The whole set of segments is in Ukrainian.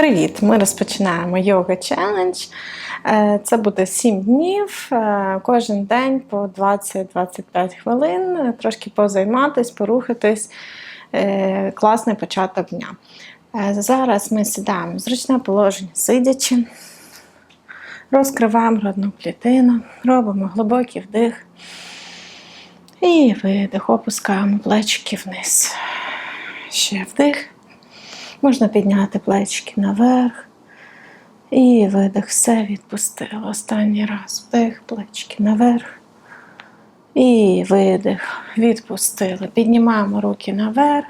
Привіт! Ми розпочинаємо йога челендж. Е, Це буде 7 днів, е, кожен день по 20-25 хвилин. Трошки позайматись, порухатись. Е, Класний початок дня. Зараз ми сідаємо в зручне положення, сидячи, розкриваємо грудну клітину, робимо глибокий вдих і видих, опускаємо плечики вниз. Ще вдих. Можна підняти плечики наверх. І видих, все відпустило. Останній раз вдих, плечики наверх. І видих, відпустили. Піднімаємо руки наверх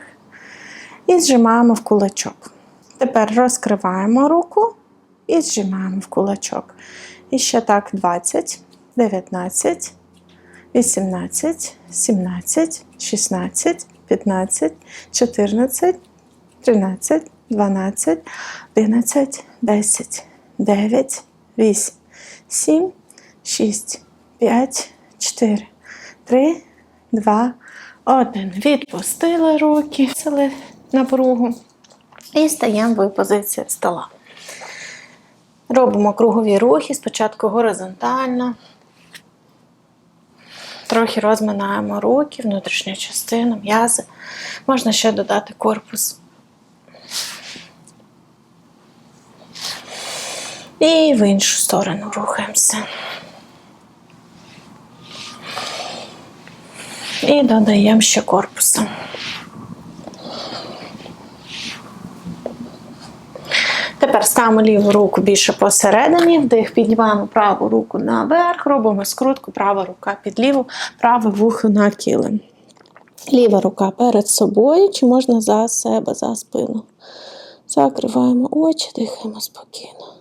і зжимаємо в кулачок. Тепер розкриваємо руку і зжимаємо в кулачок. І ще так 20, 19, 18, 17, 16, 15, 14, 13, 12, 11, 10, 9, 8, 7, 6, 5, 4, 3, 2, 1. Відпустили руки, сили напругу. І стаємо в позицію стола. Робимо кругові рухи, спочатку горизонтально. Трохи розминаємо руки, внутрішню частину, м'язи. Можна ще додати корпус. І в іншу сторону рухаємося. І додаємо ще корпусом. Тепер ставимо ліву руку більше посередині, вдих, піднімаємо праву руку наверх, робимо скрутку, права рука під ліву, праве вухо на килим. Ліва рука перед собою, чи можна за себе, за спину. Закриваємо очі, дихаємо спокійно.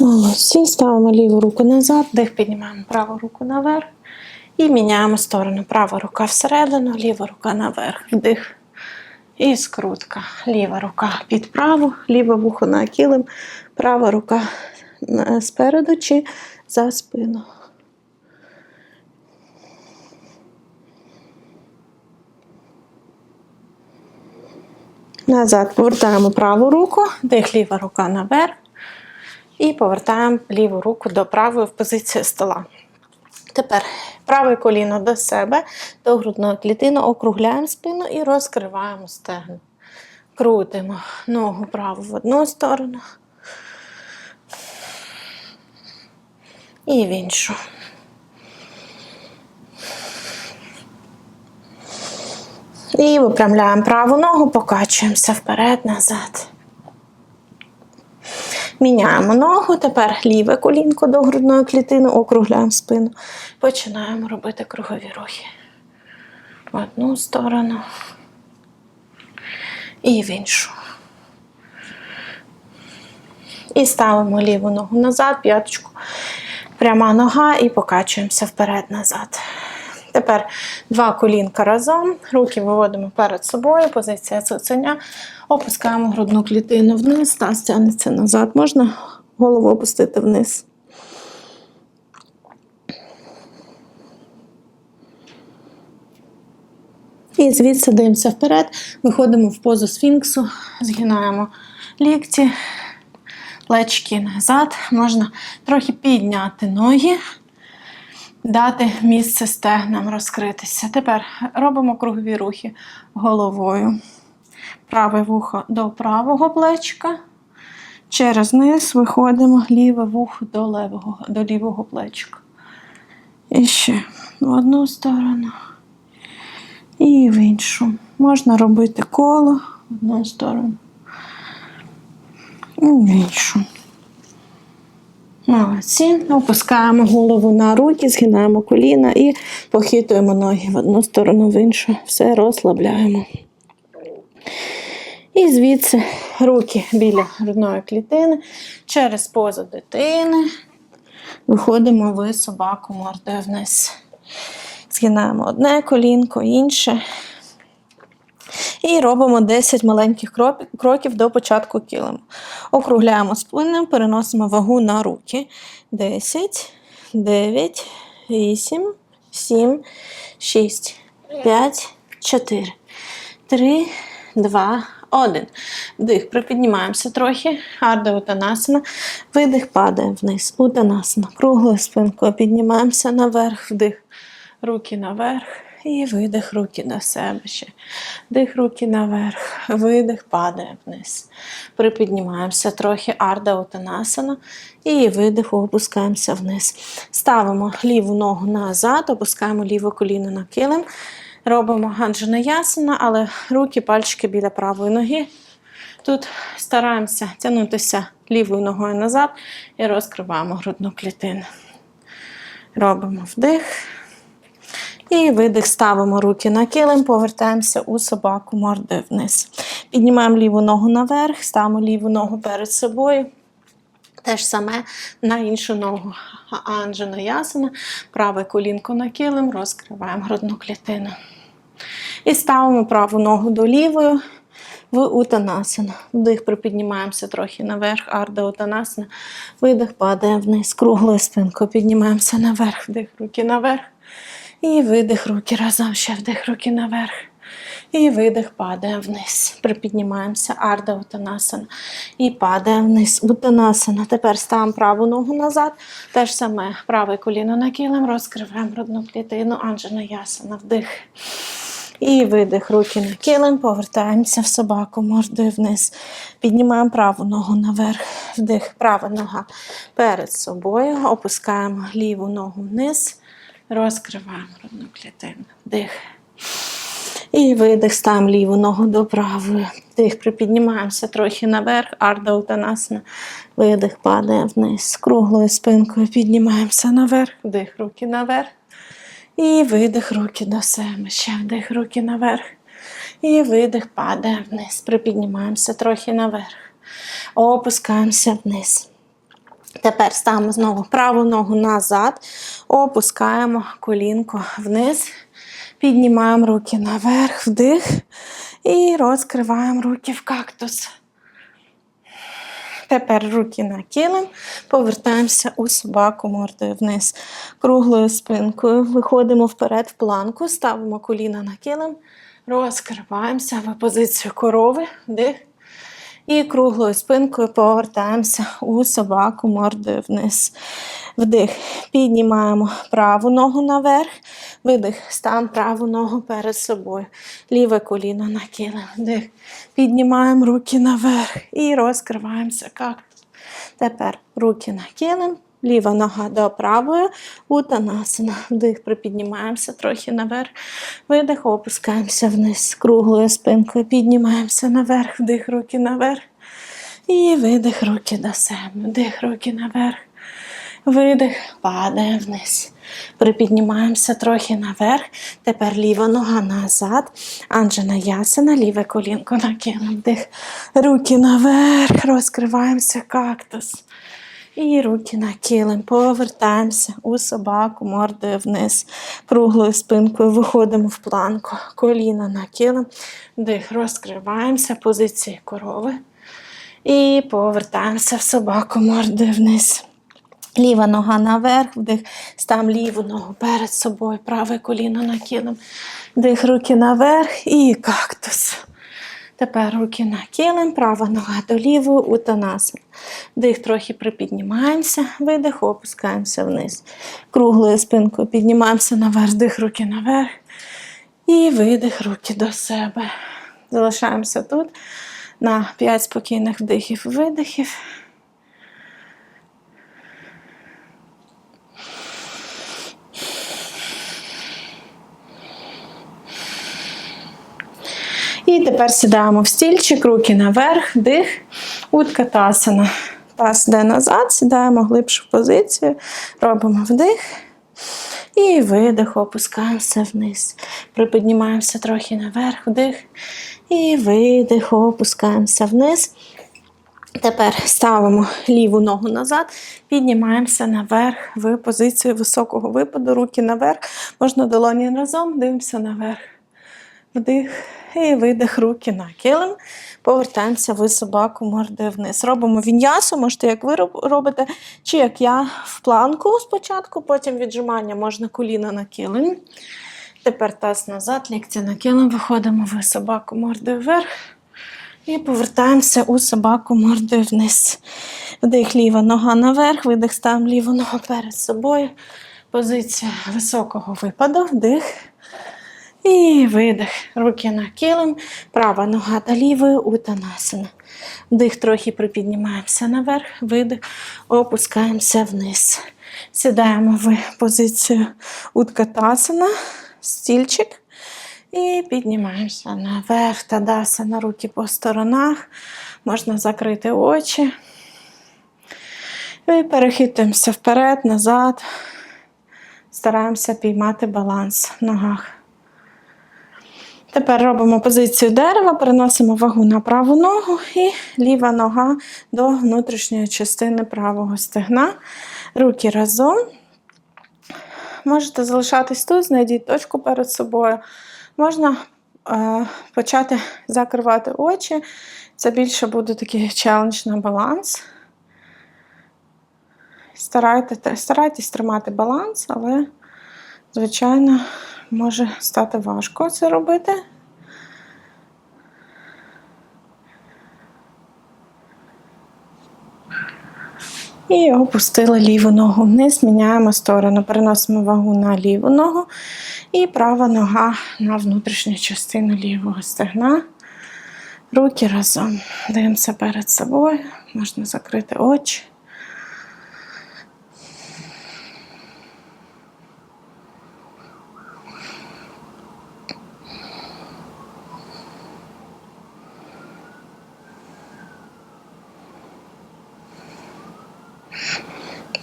Молодці, ставимо ліву руку назад, дих піднімаємо праву руку наверх і міняємо сторону. Права рука всередину, ліва рука наверх. Вдих. І скрутка. Ліва рука під праву, ліве вухо на килим, права рука спереду чи за спину. Назад повертаємо праву руку, дих ліва рука наверх. І повертаємо ліву руку до правої в позицію стола. Тепер праве коліно до себе, до грудної клітини, округляємо спину і розкриваємо стегно. Крутимо ногу праву в одну сторону і в іншу. І випрямляємо праву ногу, покачуємося вперед-назад. Міняємо ногу, тепер ліве колінко до грудної клітини, округляємо спину. Починаємо робити кругові рухи. В одну сторону і в іншу. І ставимо ліву ногу назад, п'яточку. Пряма нога і покачуємося вперед-назад. Тепер два колінка разом, руки виводимо перед собою, позиція цуценя. Опускаємо грудну клітину вниз, таз тягнеться назад. Можна голову опустити вниз. І звідси дивимося вперед, виходимо в позу сфінксу, згинаємо лікті, плечки назад. Можна трохи підняти ноги дати місце стегнам розкритися. Тепер робимо кругові рухи головою. Праве вухо до правого плечка. Через низ виходимо ліве вухо до лівого, до лівого плечка. І ще в одну сторону і в іншу. Можна робити коло в одну сторону і в іншу. Молодці. Опускаємо голову на руки, згинаємо коліна і похитуємо ноги в одну сторону, в іншу. Все розслабляємо. І звідси руки біля грудної клітини через позу дитини. Виходимо в собаку мордою вниз. Згинаємо одне колінко, інше. І робимо 10 маленьких кроків до початку килиму. Округляємо спину, переносимо вагу на руки. 10, 9, 8, сім, шість, п'ять, чотири, три, два, один. Вдих, припіднімаємося трохи. Арда утанасана. Видих, падаємо вниз. Утанасана. Круглою спинкою піднімаємося наверх. Вдих. Руки наверх. І видих, руки до себе ще. Вдих, руки наверх. Видих, падає вниз. Припіднімаємося трохи. Арда утанасана. І видих, опускаємося вниз. Ставимо ліву ногу назад, опускаємо ліве коліно на килим. Робимо ганджана ясана, але руки, пальчики біля правої ноги. Тут стараємося тягнутися лівою ногою назад і розкриваємо грудну клітину. Робимо вдих. І видих, ставимо руки на килим, повертаємося у собаку мордою вниз. Піднімаємо ліву ногу наверх, ставимо ліву ногу перед собою. Те ж саме на іншу ногу. Анджана ясана, праве колінко на килим, розкриваємо грудну клітину. І ставимо праву ногу до лівої в утанасана. Вдих, припіднімаємося трохи наверх, арда утанасана. Видих, падаємо вниз, круглою спинкою піднімаємося наверх, вдих, руки наверх. І видих, руки разом ще вдих, руки наверх. І видих, падає вниз. Припіднімаємося, арда утанасана. І падає вниз. Утанасана. Тепер ставимо праву ногу назад. Те ж саме праве коліно на килим, розкриваємо грудну клітину, анджана ясана. Вдих. І видих, руки на килим, повертаємося в собаку, мордою вниз. Піднімаємо праву ногу наверх, вдих, права нога перед собою. Опускаємо ліву ногу вниз, розкриваємо грудну клітину. Вдих. І видих, ставимо ліву ногу до правої. Вдих, припіднімаємося трохи наверх, арда утанасана. Видих, падає вниз. Круглою спинкою піднімаємося наверх, вдих, руки наверх. І видих, руки до себе. Ще вдих, руки наверх. І видих, падає вниз. Припіднімаємося трохи наверх. Опускаємося вниз. Тепер ставимо знову праву ногу назад, опускаємо колінко вниз, піднімаємо руки наверх, вдих. І розкриваємо руки в кактус. Тепер руки на килим, повертаємося у собаку мордою вниз. Круглою спинкою виходимо вперед в планку, ставимо коліна на килим, розкриваємося в позицію корови, вдих. І круглою спинкою повертаємося у собаку мордою вниз. Вдих. Піднімаємо праву ногу наверх. Видих. стан праву ногу перед собою. Ліве коліно на кіле. Вдих. Піднімаємо руки наверх і розкриваємося. Тепер руки на килим. Ліва нога до правої, утанасана. Вдих, припіднімаємося трохи наверх. Видих, опускаємося вниз. Круглою спинкою піднімаємося наверх, вдих, руки наверх. І видих, руки до себе. Вдих, руки наверх. Видих, падає вниз. Припіднімаємося трохи наверх. Тепер ліва нога назад. Анджана ясана, ліве колінко накинув. Вдих. Руки наверх. Розкриваємося кактус. І руки на килим. Повертаємося у собаку, мордою вниз. Круглою спинкою виходимо в планку. Коліна на килим. Вдих, розкриваємося, позиції корови. І повертаємося в собаку, мордою вниз. Ліва нога наверх, вдих, ставимо ліву ногу перед собою, праве коліно на килим. Вдих, руки наверх і кактус. Тепер руки на килим, права нога до лівої, утанасана. Дих трохи припіднімаємося, видих, опускаємося вниз. Круглою спинкою піднімаємося наверх, дих руки наверх. І видих, руки до себе. Залишаємося тут на 5 спокійних вдихів видихів. І тепер сідаємо в стільчик, руки наверх, дих, утка тасана. Таз йде назад, сідаємо глибшу позицію, робимо вдих. І видих, опускаємося вниз. Припіднімаємося трохи наверх, вдих. І видих, опускаємося вниз. Тепер ставимо ліву ногу назад, піднімаємося наверх в позицію високого випаду, руки наверх. Можна долоні разом, дивимося наверх. Вдих і видих руки на килим. Повертаємося в собаку мордою вниз. Робимо віньясу, можете, як ви робите, чи як я в планку спочатку, потім віджимання можна коліна на килим. Тепер таз назад, лікті на килим, виходимо в собаку мордою вверх. І повертаємося у собаку мордою вниз. Вдих ліва нога наверх, видих ставимо ліву ногу перед собою. Позиція високого випаду, вдих. І видих. Руки на килим, права нога до лівої, утанасана. Вдих трохи припіднімаємося наверх, видих, опускаємося вниз. Сідаємо в позицію уткатасана, стільчик. І піднімаємося наверх, тадасана, руки по сторонах. Можна закрити очі. І перехитуємося вперед, назад. Стараємося піймати баланс в ногах. Тепер робимо позицію дерева, переносимо вагу на праву ногу і ліва нога до внутрішньої частини правого стегна. Руки разом. Можете залишатись тут, знайдіть точку перед собою. Можна е, почати закривати очі. Це більше буде такий челендж на баланс. Старайте, старайтесь тримати баланс, але, звичайно, може стати важко це робити. І опустили ліву ногу вниз, міняємо сторону, переносимо вагу на ліву ногу і права нога на внутрішню частину лівого стегна. Руки разом. Дивимося перед собою, можна закрити очі.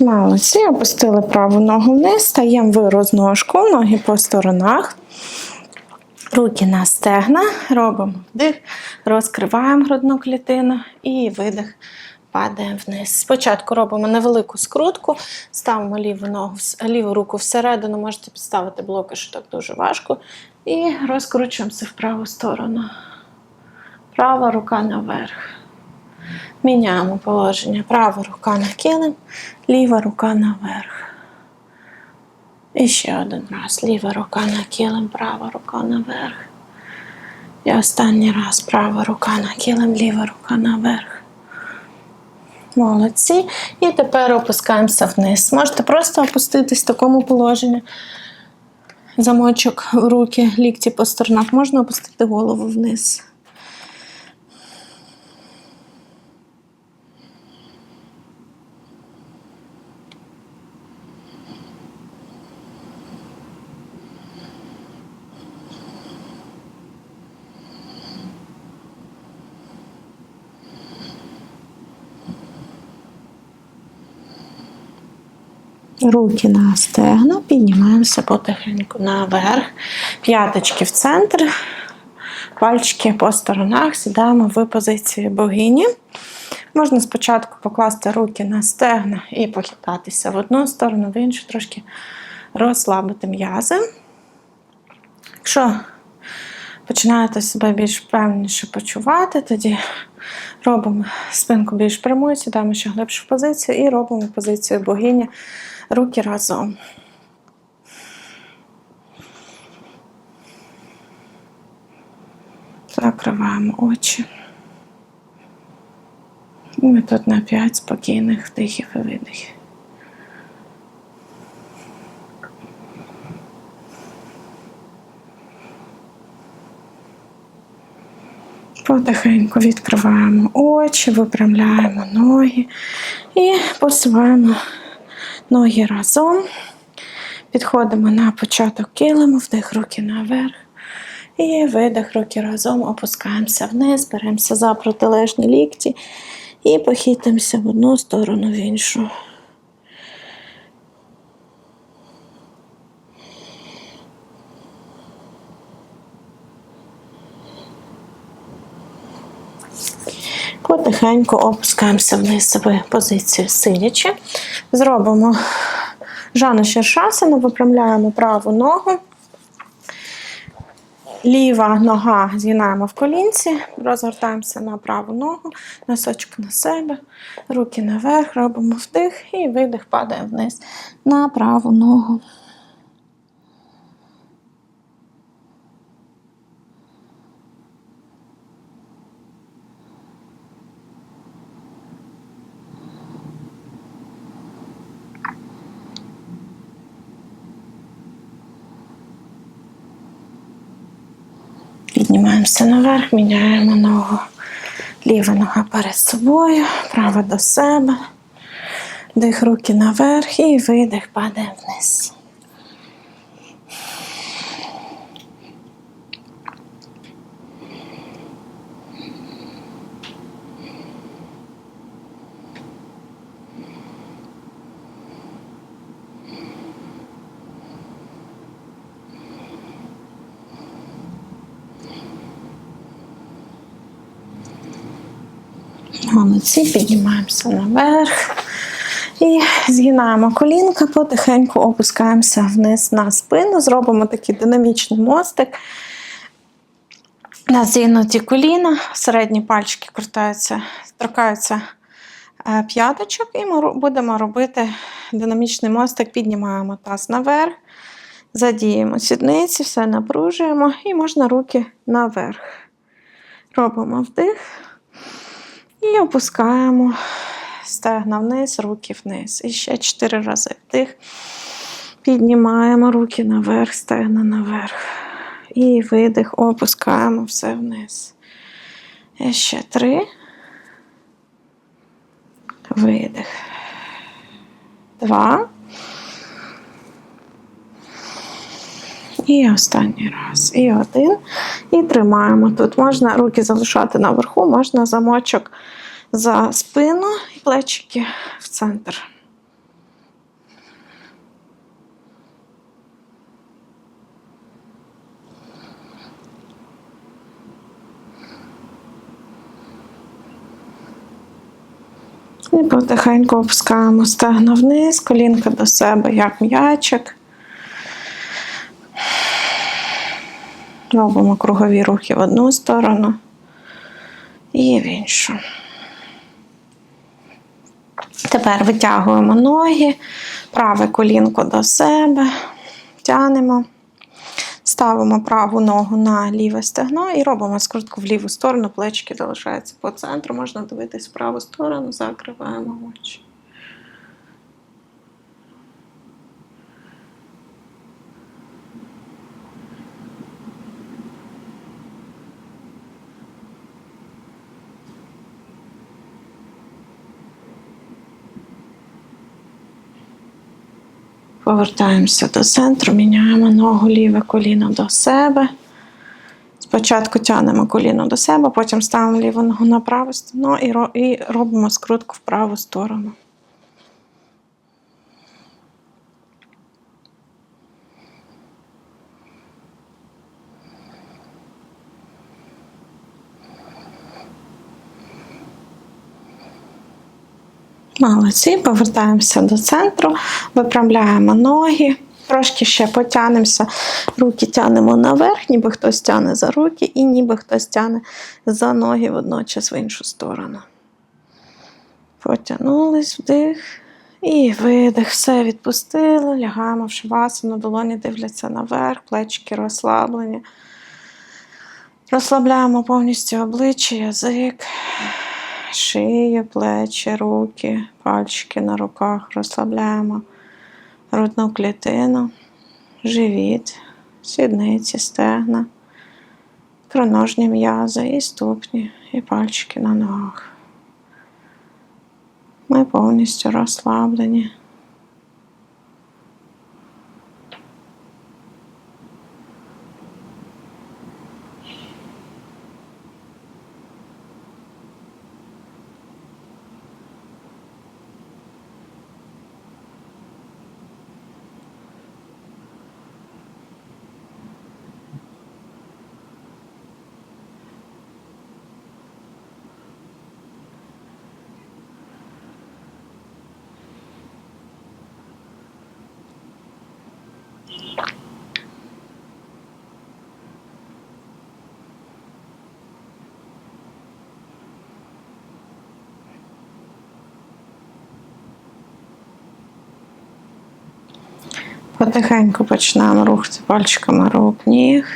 Молодці, опустили праву ногу вниз, стаємо в розножку, ноги по сторонах. Руки на стегна, робимо вдих, розкриваємо грудну клітину і видих, падаємо вниз. Спочатку робимо невелику скрутку, ставимо ліву, ногу, ліву руку всередину, можете підставити блоки, що так дуже важко. І розкручуємося в праву сторону. Права рука наверх. Міняємо положення. Права рука на килим, ліва рука наверх. І ще один раз. Ліва рука на килим, права рука наверх. І останній раз права рука на килим, ліва рука наверх. Молодці. І тепер опускаємося вниз. Можете просто опуститись в такому положенні. Замочок в руки, лікті по сторонах. Можна опустити голову вниз. Руки на стегна, піднімаємося потихеньку наверх. П'яточки в центр, пальчики по сторонах, сідаємо в позицію богині. Можна спочатку покласти руки на стегна і похитатися в одну сторону, в іншу, трошки розслабити м'язи. Якщо починаєте себе більш впевненіше почувати, тоді робимо спинку більш прямою, сідаємо ще глибше в позицію і робимо позицію богині. Руки разом. Закриваємо очі. І ми тут на 5 спокійних вдихів і видихів. Потихеньку відкриваємо очі, випрямляємо ноги і посуваємо ноги разом. Підходимо на початок килиму, вдих руки наверх. І видих руки разом, опускаємося вниз, беремося за протилежні лікті і похитимося в одну сторону, в іншу. Потихеньку опускаємося вниз в позицію сидячи. Зробимо Жану Шершасану, випрямляємо праву ногу. Ліва нога згинаємо в колінці, розгортаємося на праву ногу, носочок на себе, руки наверх, робимо вдих і видих падає вниз на праву ногу. Піднімаємося наверх, міняємо ногу. Ліва нога перед собою, права до себе. Дих руки наверх і видих падає вниз. Молодці, піднімаємося наверх. І згинаємо колінка, потихеньку опускаємося вниз на спину, зробимо такий динамічний мостик. На зігнуті коліна, середні пальчики крутаються, торкаються е, п'яточок, і ми будемо робити динамічний мостик, піднімаємо таз наверх, задіємо сідниці, все напружуємо і можна руки наверх. Робимо вдих. І опускаємо стегна вниз, руки вниз. І ще чотири рази вдих. Піднімаємо руки наверх, стегна наверх. І видих, опускаємо все вниз. І ще три. Видих. Два. І останній раз. І один. І тримаємо. Тут можна руки залишати наверху, можна замочок за спину і плечики в центр. І потихеньку опускаємо стегна вниз, колінка до себе, як м'ячик. Робимо кругові рухи в одну сторону і в іншу. Тепер витягуємо ноги, праве колінко до себе, тянемо, ставимо праву ногу на ліве стегно і робимо скрутку в ліву сторону, плечики залишаються по центру, можна дивитись в праву сторону, закриваємо очі. Повертаємося до центру, міняємо ногу ліве коліно до себе. Спочатку тягнемо коліно до себе, потім ставимо ліву ногу на праву сторону і, робимо скрутку в праву сторону. Молодці, повертаємося до центру, виправляємо ноги, трошки ще потягнемося, руки тягнемо наверх, ніби хтось тягне за руки, і ніби хтось тягне за ноги водночас в іншу сторону. Потягнулись вдих і видих. Все відпустили, лягаємо в шавасану, долоні дивляться наверх, плечики розслаблені. Розслабляємо повністю обличчя, язик, шию, плечі, руки, пальчики на руках. Розслабляємо грудну клітину, живіт, сідниці, стегна, кроножні м'язи і ступні, і пальчики на ногах. Ми повністю розслаблені. Потихеньку починаємо рухати пальчиками рук ніг.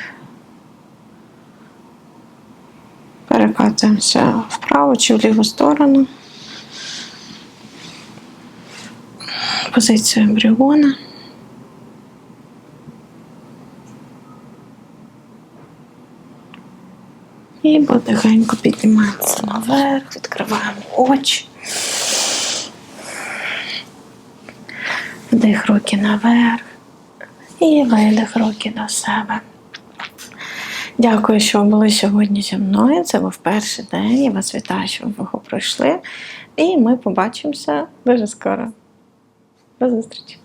Перекатуємося вправо чи в ліву сторону. Позицію ембріона. І потихеньку піднімаємося наверх, відкриваємо очі. Вдих руки наверх і видих руки до себе. Дякую, що ви були сьогодні зі мною. Це був перший день. Я вас вітаю, що ви його пройшли. І ми побачимося дуже скоро. До зустрічі!